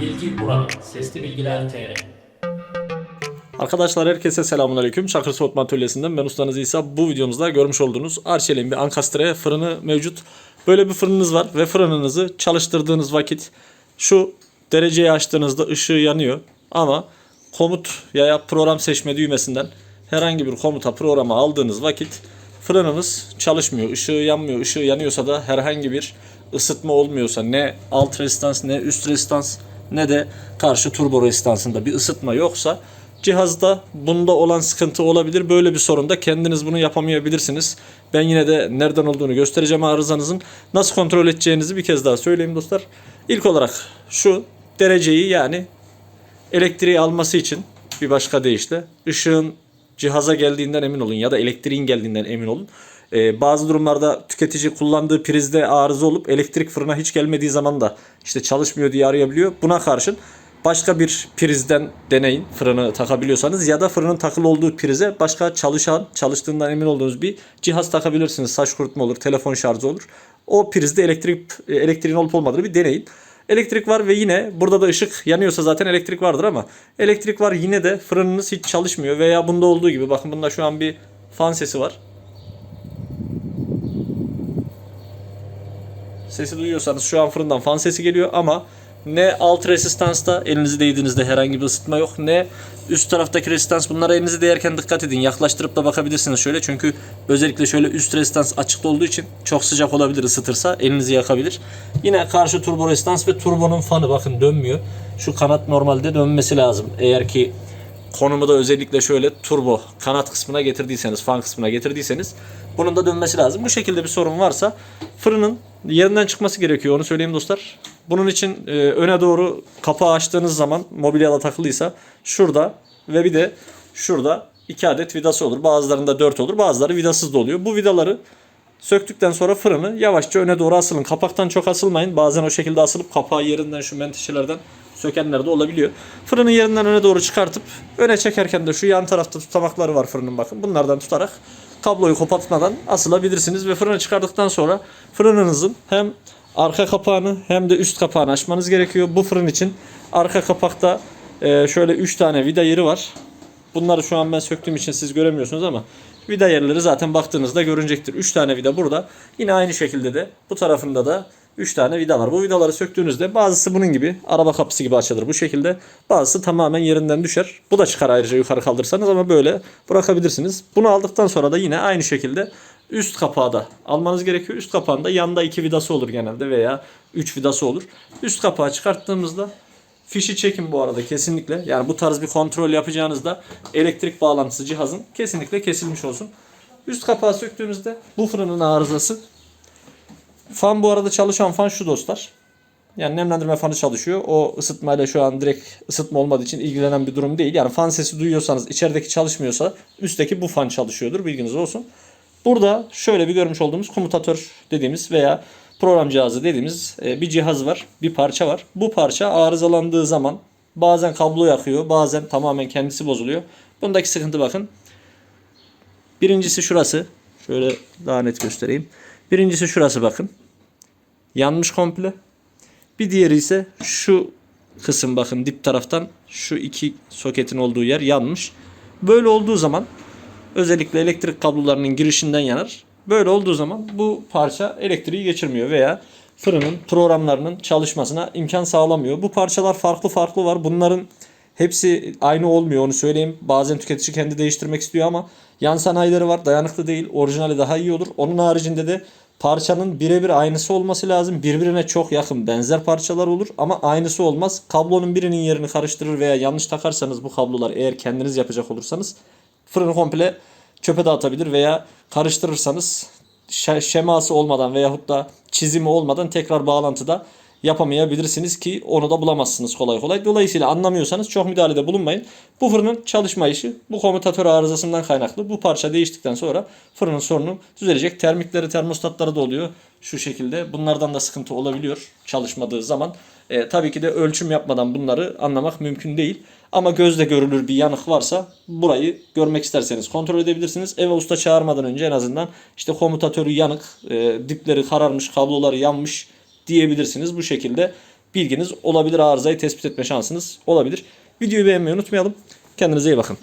Bilgi Buranın Sesli Bilgiler TR Arkadaşlar herkese selamünaleyküm. Çakır Soğutma Atölyesi'nden ben ustanız İsa. Bu videomuzda görmüş olduğunuz Arçelik'in bir Ankastre fırını mevcut. Böyle bir fırınınız var ve fırınınızı çalıştırdığınız vakit şu dereceyi açtığınızda ışığı yanıyor. Ama komut ya program seçme düğmesinden herhangi bir komuta programa aldığınız vakit fırınınız çalışmıyor. Işığı yanmıyor. Işığı yanıyorsa da herhangi bir ısıtma olmuyorsa ne alt rezistans ne üst rezistans ne de karşı turbo rezistansında bir ısıtma yoksa cihazda bunda olan sıkıntı olabilir. Böyle bir sorunda kendiniz bunu yapamayabilirsiniz. Ben yine de nereden olduğunu göstereceğim arızanızın. Nasıl kontrol edeceğinizi bir kez daha söyleyeyim dostlar. İlk olarak şu dereceyi yani elektriği alması için bir başka deyişle ışığın cihaza geldiğinden emin olun ya da elektriğin geldiğinden emin olun. Ee, bazı durumlarda tüketici kullandığı prizde arıza olup elektrik fırına hiç gelmediği zaman da işte çalışmıyor diye arayabiliyor. Buna karşın başka bir prizden deneyin fırını takabiliyorsanız ya da fırının takılı olduğu prize başka çalışan çalıştığından emin olduğunuz bir cihaz takabilirsiniz. Saç kurutma olur, telefon şarjı olur. O prizde elektrik elektriğin olup olmadığını bir deneyin. Elektrik var ve yine burada da ışık yanıyorsa zaten elektrik vardır ama elektrik var yine de fırınınız hiç çalışmıyor veya bunda olduğu gibi bakın bunda şu an bir fan sesi var. Sesi duyuyorsanız şu an fırından fan sesi geliyor ama ne alt resistansta elinizi değdiğinizde herhangi bir ısıtma yok ne üst taraftaki resistans bunlara elinizi değerken dikkat edin yaklaştırıp da bakabilirsiniz şöyle çünkü özellikle şöyle üst resistans açıkta olduğu için çok sıcak olabilir ısıtırsa elinizi yakabilir. Yine karşı turbo resistans ve turbonun fanı bakın dönmüyor. Şu kanat normalde dönmesi lazım eğer ki konumu da özellikle şöyle turbo kanat kısmına getirdiyseniz, fan kısmına getirdiyseniz bunun da dönmesi lazım. Bu şekilde bir sorun varsa fırının yerinden çıkması gerekiyor onu söyleyeyim dostlar. Bunun için e, öne doğru kapağı açtığınız zaman mobilyada takılıysa şurada ve bir de şurada iki adet vidası olur. Bazılarında 4 olur bazıları vidasız da oluyor. Bu vidaları Söktükten sonra fırını yavaşça öne doğru asılın. Kapaktan çok asılmayın. Bazen o şekilde asılıp kapağı yerinden şu menteşelerden sökenler de olabiliyor. Fırını yerinden öne doğru çıkartıp öne çekerken de şu yan tarafta tutamakları var fırının bakın. Bunlardan tutarak kabloyu kopartmadan asılabilirsiniz ve fırını çıkardıktan sonra fırınınızın hem arka kapağını hem de üst kapağını açmanız gerekiyor. Bu fırın için arka kapakta e, şöyle 3 tane vida yeri var. Bunları şu an ben söktüğüm için siz göremiyorsunuz ama vida yerleri zaten baktığınızda görünecektir. 3 tane vida burada. Yine aynı şekilde de bu tarafında da 3 tane vida var. Bu vidaları söktüğünüzde bazısı bunun gibi araba kapısı gibi açılır bu şekilde. Bazısı tamamen yerinden düşer. Bu da çıkar ayrıca yukarı kaldırırsanız ama böyle bırakabilirsiniz. Bunu aldıktan sonra da yine aynı şekilde üst kapağı da almanız gerekiyor. Üst kapağında yanda 2 vidası olur genelde veya 3 vidası olur. Üst kapağı çıkarttığımızda Fişi çekin bu arada kesinlikle. Yani bu tarz bir kontrol yapacağınızda elektrik bağlantısı cihazın kesinlikle kesilmiş olsun. Üst kapağı söktüğümüzde bu fırının arızası. Fan bu arada çalışan fan şu dostlar. Yani nemlendirme fanı çalışıyor. O ısıtmayla şu an direkt ısıtma olmadığı için ilgilenen bir durum değil. Yani fan sesi duyuyorsanız içerideki çalışmıyorsa üstteki bu fan çalışıyordur. Bilginiz olsun. Burada şöyle bir görmüş olduğumuz komutatör dediğimiz veya program cihazı dediğimiz e, bir cihaz var. Bir parça var. Bu parça arızalandığı zaman bazen kablo yakıyor. Bazen tamamen kendisi bozuluyor. Bundaki sıkıntı bakın. Birincisi şurası. Şöyle daha net göstereyim. Birincisi şurası bakın. Yanmış komple. Bir diğeri ise şu kısım bakın dip taraftan şu iki soketin olduğu yer yanmış. Böyle olduğu zaman özellikle elektrik kablolarının girişinden yanar. Böyle olduğu zaman bu parça elektriği geçirmiyor veya fırının programlarının çalışmasına imkan sağlamıyor. Bu parçalar farklı farklı var. Bunların hepsi aynı olmuyor onu söyleyeyim. Bazen tüketici kendi değiştirmek istiyor ama yan sanayileri var. Dayanıklı değil. Orijinali daha iyi olur. Onun haricinde de parçanın birebir aynısı olması lazım. Birbirine çok yakın benzer parçalar olur ama aynısı olmaz. Kablonun birinin yerini karıştırır veya yanlış takarsanız bu kablolar eğer kendiniz yapacak olursanız fırını komple çöpe dağıtabilir veya karıştırırsanız şe- şeması olmadan veyahut da çizimi olmadan tekrar bağlantıda yapamayabilirsiniz ki onu da bulamazsınız kolay kolay. Dolayısıyla anlamıyorsanız çok müdahalede bulunmayın. Bu fırının çalışma işi bu komutatör arızasından kaynaklı. Bu parça değiştikten sonra fırının sorunu düzelecek. Termikleri, termostatları da oluyor şu şekilde. Bunlardan da sıkıntı olabiliyor çalışmadığı zaman. E, tabii ki de ölçüm yapmadan bunları anlamak mümkün değil. Ama gözle görülür bir yanık varsa burayı görmek isterseniz kontrol edebilirsiniz. Eve usta çağırmadan önce en azından işte komutatörü yanık, e, dipleri kararmış, kabloları yanmış diyebilirsiniz. Bu şekilde bilginiz olabilir. Arızayı tespit etme şansınız olabilir. Videoyu beğenmeyi unutmayalım. Kendinize iyi bakın.